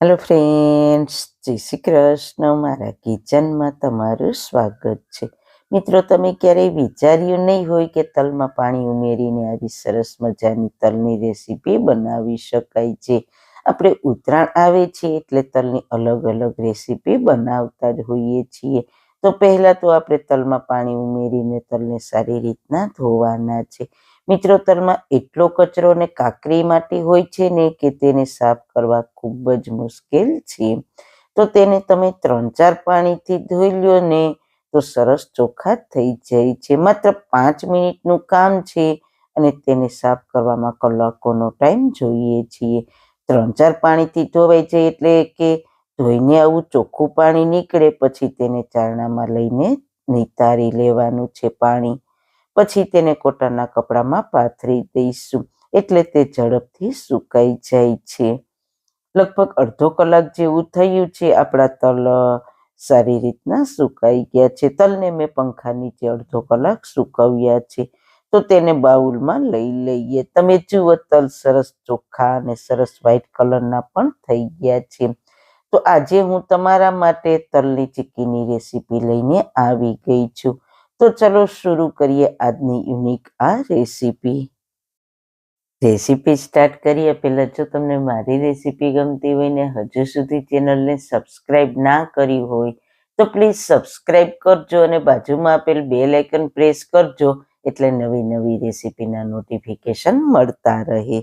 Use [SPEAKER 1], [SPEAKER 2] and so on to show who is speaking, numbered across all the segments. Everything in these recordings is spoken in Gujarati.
[SPEAKER 1] હેલો ફ્રેન્ડ્સ જય શ્રી કૃષ્ણ. મારા કિચનમાં તમારું સ્વાગત છે. મિત્રો, તમે ક્યારેય વિચાર્યું નહીં હોય કે તલમાં પાણી ઉમેરીને આવી સરસ મજાની તલની રેસીપી બનાવી શકાય છે. આપણે ઉત્તરાયણ આવે છે એટલે તલની અલગ અલગ રેસીપી બનાવતા જ હોઈએ છીએ. તો પહેલાં તો આપણે તલમાં પાણી ઉમેરીને તલને સારી રીતના ધોવાના છે. મિત્રો, તલમાં એટલો કચરો ને કાકરી માટી હોય છે ને કે તેને સાફ કરવા ખૂબ જ મુશ્કેલ છે. તો તેને તમે ત્રણ ચાર પાણીથી ધોઈ લો ને તો સરસ ચોખ્ખા થઈ જાય છે. માત્ર પાંચ મિનિટનું કામ છે અને તેને સાફ કરવામાં કલાકોનો ટાઈમ જોઈએ છીએ. ત્રણ ચાર પાણીથી ધોવાઈ જાય એટલે કે ધોઈને આવું ચોખ્ખું પાણી નીકળે, પછી તેને ચારણામાં લઈને નિતારી લેવાનું છે પાણી. પછી તેને કોટનના કપડામાં પાથરી દઈશું. એટલે તે ઝડપથી સુકાઈ જાય છે. લગભગ અડધો કલાક જેવું થયું છે. આપણા તલ સારી રીતના સુકાઈ ગયા છે. તલને મેં પંખા નીચે અડધો કલાક સુકવ્યા છે. તો તેને બાઉલમાં લઈ લઈએ. તમે જુઓ, તલ સરસ ચોખ્ખા અને સરસ વ્હાઈટ કલરના પણ થઈ ગયા છે. તો આજે હું તમારા માટે તલની ચીક્કીની રેસીપી લઈને આવી ગઈ છું. તો ચલો શરૂ કરીએ આજની યુનિક આ રેસીપી રેસીપી સ્ટાર્ટ કરીએ. પહેલાં જો તમને મારી રેસીપી ગમતી હોય ને હજુ સુધી ચેનલને સબસ્ક્રાઇબ ના કરી હોય, તો પ્લીઝ સબસ્ક્રાઇબ કરજો અને બાજુમાં આપેલ બે લાઇકન પ્રેસ કરજો, એટલે નવી નવી રેસીપીના નોટિફિકેશન મળતા રહે.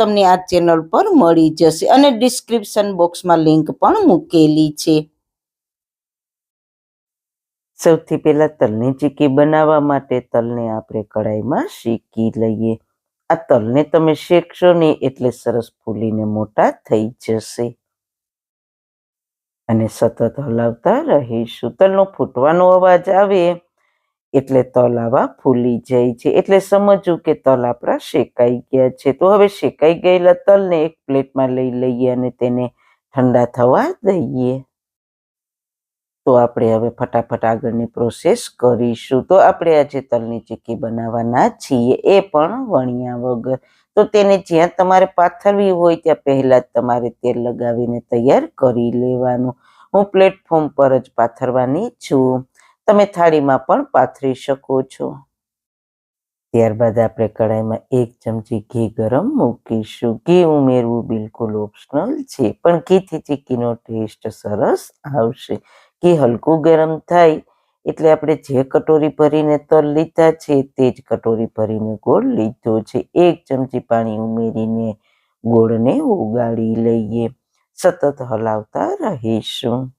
[SPEAKER 1] તમને આ ચેનલ પર મળી જશે અને ડિસ્ક્રિપ્શન બોક્સમાં લિંક પણ મૂકેલી છે. સૌથી પહેલા તલની ચીકી બનાવવા માટે તલને આપણે કઢાઈમાં શેકી લઈએ. આ તલને તમે શેકશો નહીં એટલે સરસ ફૂલીને મોટા થઈ જશે. અને સતત હલાવતા રહીશું. તલનો ફૂટવાનો અવાજ આવે. એટલે તલ આવા ફૂલી જાય છે. એટલે સમજવું કે તલ આપણા શેકાઈ ગયા છે. તો હવે શેકાઈ ગયેલા તલને એક પ્લેટમાં લઈ લઈએ અને તેને ઠંડા થવા દઈએ. તો આપણે હવે ફટાફટ આગળની પ્રોસેસ કરીશું. તો આપણે આજે તલની ચીક્કી બનાવવાના છીએ એ પણ વણ્યા વગર. તો તેને જ્યાં તમારે પાથરવી હોય ત્યાં પહેલાં જ તમારે તેલ લગાવીને તૈયાર કરી લેવાનું. હું પ્લેટફોર્મ પર જ પાથરવાની છું. તમે થાળીમાં પણ પાથરી શકો છો. ત્યારબાદ આપણે કડાઈમાં એક ચમચી ઘી ગરમ મૂકીશું. ઘી ઉમેરવું બિલકુલ ઓપ્શનલ છે, પણ ઘીથી ચીક્કીનો ટેસ્ટ સરસ આવશે. ઘી હલકું ગરમ થાય એટલે આપણે જે કટોરી ભરીને તલ લીધા છે તે જ કટોરી ભરીને ગોળ લીધો છે. એક ચમચી પાણી ઉમેરીને ગોળને ઉગાડી લઈએ. સતત હલાવતા રહીશું.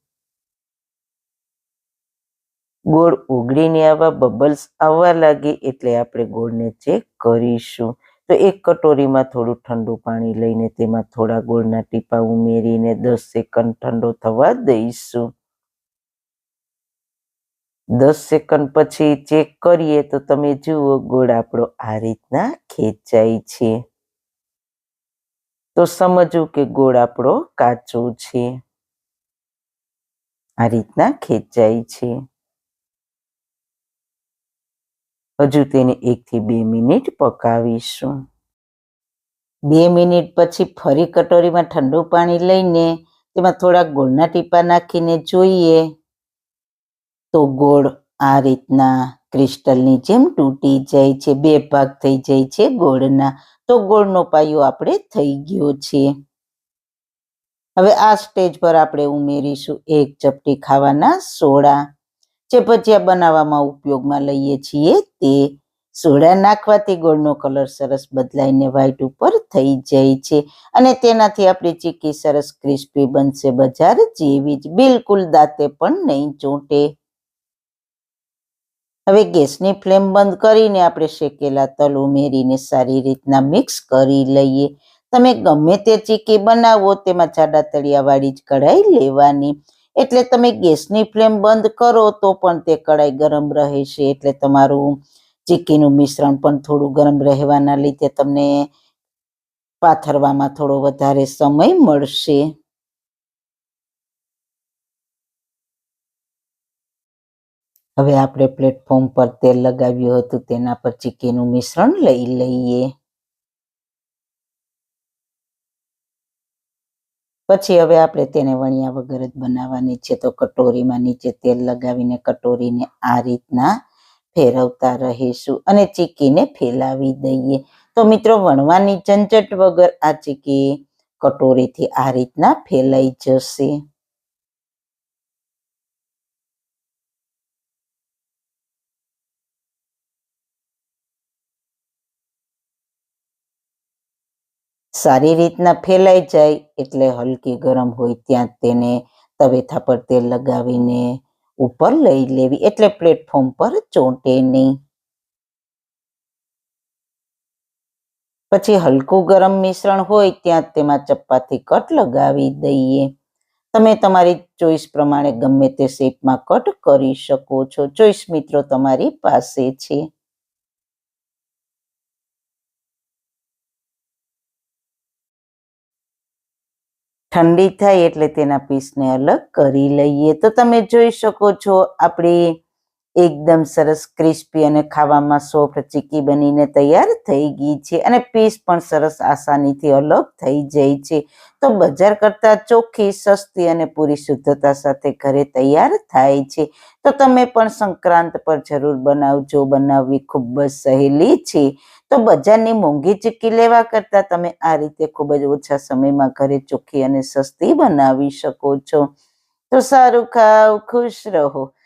[SPEAKER 1] ગોળ ઉગળીને આવા બબલ્સ આવવા લાગે એટલે આપણે ગોળને ચેક કરીશું. તો એક કટોરીમાં થોડું ઠંડુ પાણી લઈને તેમાં થોડા ગોળના ટીપા ઉમેરીને દસ સેકન્ડ ઠંડો થવા દઈશું. દસ સેકન્ડ પછી ચેક કરીએ તો તમે જુઓ ગોળ આપણો આ રીતના ખેંચાય છે. તો સમજવું કે ગોળ આપણો કાચો છે. આ રીતના ખેંચાય છે. હજુ તેને એકથી બે મિનિટ પકાવીશું. બે મિનિટ પછી ફરી કટોરીમાં ઠંડુ પાણી લઈને તેમાં થોડા ગોળના ટીપા નાખીને જોઈએ. તો ગોળ આ રીતના ક્રિસ્ટલની જેમ તૂટી જાય છે, બે ભાગ થઈ જાય છે ગોળના. તો ગોળનો પાયો આપણે થઈ ગયો છે. હવે આ સ્ટેજ પર આપણે ઉમેરીશું એક ચપટી ખાવાના સોડા. જે ભજીયા બનાવવામાં ઉપયોગમાં લઈએ છીએ તે સોડા નાખવાથી ગોળનો કલર સરસ બદલાઈને વ્હાઈટ ઉપર થઈ જાય છે અને તેનાથી આપણી ચીકી સરસ ક્રિસ્પી બનશે બજાર જેવી જ, બિલકુલ દાંતે પણ નહીં ચોંટે. હવે ગેસની ફ્લેમ બંધ કરીને આપણે શેકેલા તલ ઉમેરીને સારી રીતના મિક્સ કરી લઈએ. તમે ગમે તે ચીકી બનાવો તેમાં જાડા તળિયાવાળી જ કઢાઈ લેવાની. એટલે તમે ગેસની ફ્લેમ બંધ કરો તો પણ તે કડાઈ ગરમ રહેશે એટલે તમારું ચીકીનું મિશ્રણ પણ થોડું ગરમ રહેવાના લીધે તમને પાથરવામાં થોડો વધારે સમય મળશે. હવે આપણે પ્લેટફોર્મ પર તેલ લગાવ્યું હતું, તેના પર ચીકીનું મિશ્રણ લઈ લઈએ. પછી હવે આપણે તેને વણ્યા વગર જ બનાવવાની છે. તો કટોરીમાં નીચે તેલ લગાવીને કટોરીને આ રીતના ફેરવતા રહીશું અને ચીકીને ફેલાવી દઈએ. તો મિત્રો, વણવાની ઝંઝટ વગર આ ચીકી કટોરીથી આ રીતના ફેલાઈ જશે. સારી રીતના ફેલાઈ જાય એટલે હલકી ગરમ હોય ત્યાં તેને તવેથા પર તેલ લગાવીને ઉપર લઈ લેવી. એટલે પ્લેટફોર્મ પર ચોંટે નહીં. પછી હલકું ગરમ મિશ્રણ હોય ત્યાં તેમાં ચપ્પાથી કટ લગાવી દઈએ. તમે તમારી ચોઈસ પ્રમાણે ગમે તે શેપમાં કટ કરી શકો છો. ચોઈસ મિત્રો તમારી પાસે છે. ઠંડી થાય એટલે તેના પીસને અલગ કરી લઈએ. તો તમે જોઈ શકો છો આપણી એકદમ સરસ ક્રિસ્પી અને ખાવામાં સોફ્ટ, ચીકી બનીને તૈયાર થઈ ગઈ છે અને પીસ પણ સરસ આસાનીથી અલગ થઈ જાય છે. તો બજાર કરતાં ચોખ્ખી, સસ્તી અને પૂરી શુદ્ધતા સાથે ઘરે તૈયાર થાય છે. તો તમે પણ સંક્રાંત પર જરૂર બનાવજો. બનાવવી ખૂબ જ સહેલી છે. તો બજારની મોંઘી ચીક્કી લેવા કરતાં તમે આ રીતે ખૂબ જ ઓછા સમયમાં ઘરે ચોખ્ખી અને સસ્તી બનાવી શકો છો. તો સારું ખાવ, ખુશ રહો.